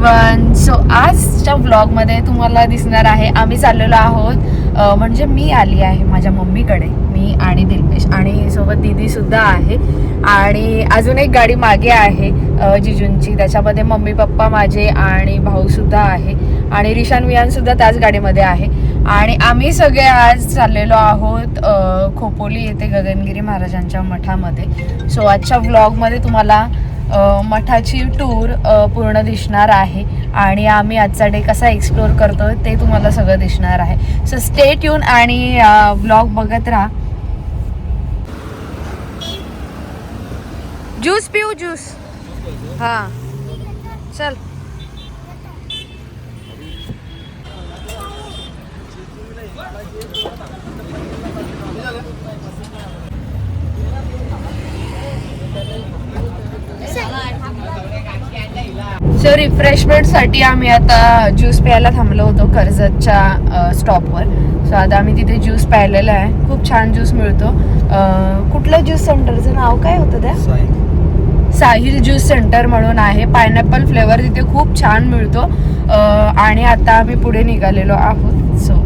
One so आजच्या व्लॉगमध्ये तुम्हाला दिसणार आहे आम्ही चाललेलो आहोत म्हणजे मी आली आहे माझ्या मम्मीकडे. मी आणि दिलपेश आणि सोबत दीदीसुद्धा आहे. आणि अजून एक गाडी मागे आहे जिजूंची. त्याच्यामध्ये मम्मी पप्पा माझे आणि भाऊसुद्धा आहे. आणि रिशान विहानसुद्धा त्याच गाडीमध्ये आहे. आणि आम्ही सगळे आज चाललेलो आहोत खोपोली येथे गगनगिरी महाराजांच्या मठामध्ये. सो आजच्या व्लॉगमध्ये तुम्हाला मठाची टूर पूर्ण दिसणार आहे आणि आम्ही आजचा डे कसा एक्सप्लोअर करतो ते तुम्हाला सगळं दिसणार आहे. सो स्टे ट्यून आणि ब्लॉग बघत राहा. ज्यूस पिऊ ज्यूस हां. चल. सो रिफ्रेशमेंटसाठी आम्ही आता ज्यूस प्यायला थांबलो होतो कर्जतच्या स्टॉपवर सो आता आम्ही तिथे ज्यूस प्यायलेला आहे. खूप छान ज्यूस मिळतो. कुठलं ज्यूस सेंटरचं नाव काय होतं त्या? साहिल. ज्यूस सेंटर म्हणून आहे. पायनॅपल फ्लेवर तिथे खूप छान मिळतो. आणि आता आम्ही पुढे निघालेलो आहोत. सो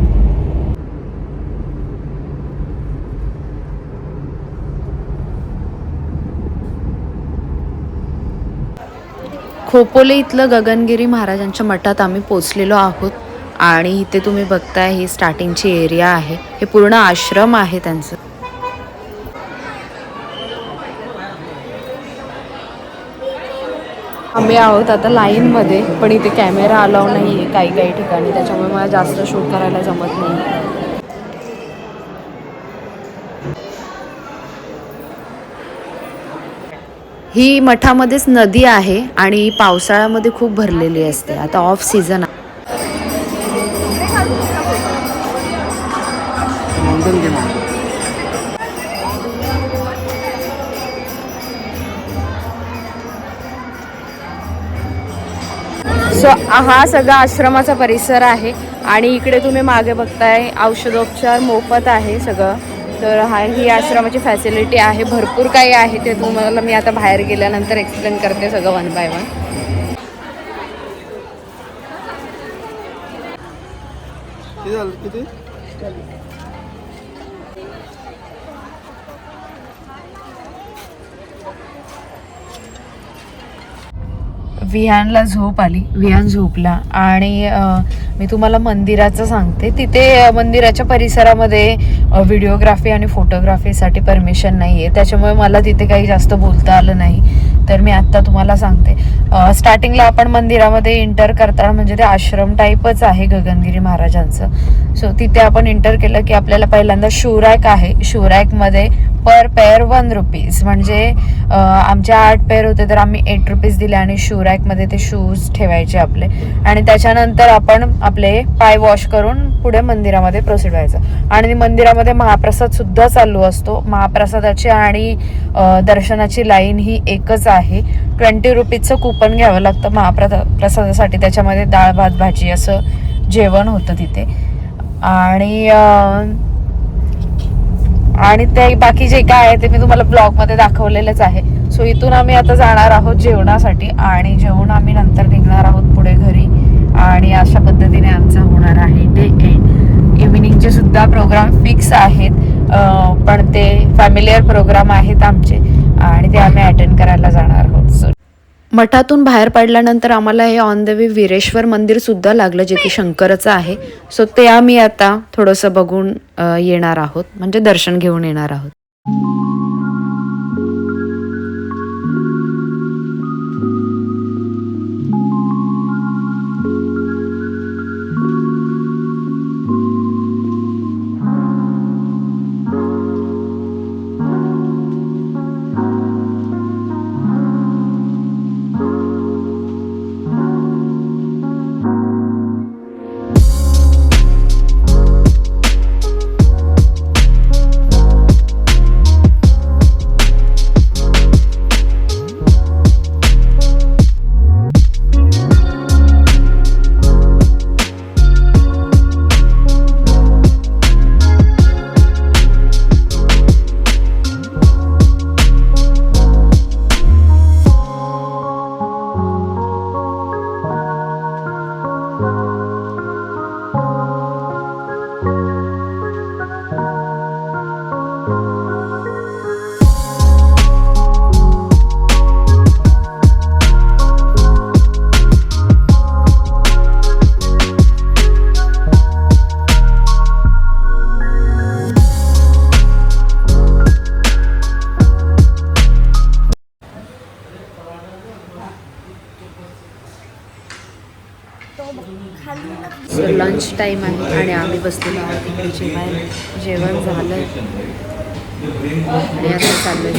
खोपोले इथलं गगनगिरी महाराजांच्या मठात आम्ही पोचलेलो आहोत. आणि इथे तुम्ही बघताय ही स्टार्टिंगची एरिया आहे. हे पूर्ण आश्रम आहे त्यांचं. आम्ही आहोत आता लाईनमध्ये पण इथे कॅमेरा अलाव नाही आहे काही काही ठिकाणी. त्याच्यामुळे मला जास्त शूट करायला जमत नाही ही मठामध्येच नदी आहे आणि पावसाळ्यामध्ये खूप भरलेली असते. आता ऑफ सीझन सो हा सगळा आश्रमाचा परिसर आहे आणि इकडे तुम्ही मागे बघताय औषधोपचार मोफत आहे सगळं. तर हा ही आश्रमाची फॅसिलिटी आहे. भरपूर काही आहे ते तुम्हाला मी आता बाहेर गेल्यानंतर एक्सप्लेन करते सगळं वन बाय वन विहानला झोप आली. विहान झोपला आणि मी तुम्हाला मंदिराचं सांगते. तिथे मंदिराच्या परिसरामध्ये व्हिडिओग्राफी आणि फोटोग्राफीसाठी परमिशन नाही आहे त्याच्यामुळे मला तिथे काही जास्त बोलता आलं नाही. तर मी आत्ता तुम्हाला सांगते. स्टार्टिंगला आपण मंदिरामध्ये इंटर करताना म्हणजे ते आश्रम टाईपच आहे गगनगिरी महाराजांचं. सो तिथे आपण इंटर केलं की आपल्याला पहिल्यांदा शूरॅक आहे. शूरॅकमध्ये पर पेअर वन रुपीज म्हणजे आमचे आठ पेअर होते तर आम्ही एट रुपीज दिले आणि शू रॅकमध्ये ते शूज ठेवायचे आपले. आणि त्याच्यानंतर आपण आपले पाय वॉश करून पुढे मंदिरामध्ये प्रोसीड व्हायचं. आणि मंदिरामध्ये महाप्रसाद सुद्धा चालू असतो. महाप्रसादाची आणि दर्शनाची लाईन ही एकच आहे. ट्वेंटी रुपीजचं कुपन घ्यावं लागतं महाप्रसा प्रसादासाठी. त्याच्यामध्ये डाळ भात भाजी असं जेवण होतं तिथे. आणि आणि ते बाकी जे काय आहे ते मी तुम्हाला ब्लॉगमध्ये दाखवलेलंच आहे. सो इथून आम्ही आता जाणार आहोत जेवणासाठी आणि जेवण आम्ही नंतर निघणार आहोत पुढे घरी. आणि अशा पद्धतीने आमचा होणार आहे डे एंड इव्हिनिंगचे सुद्धा प्रोग्राम फिक्स आहेत. पण ते फॅमिलियर प्रोग्राम आहेत आमचे. आणि ते आम्ही अटेंड करायला जाणार. आहोत मठातून बाहेर पडल्यानंतर आम्हाला हे ऑन द वे वीरेश्वर मंदिर सुद्धा लागलं जे की शंकरचं आहे. सो ते आम्ही आता थोडंसं बघून येणार आहोत. म्हणजे दर्शन घेऊन येणार आहोत. सो लंच टाईम आहे आणि आम्ही बसलेलो आहोत तिकडे जेवायला जेवण झालं. आणि आता चाललं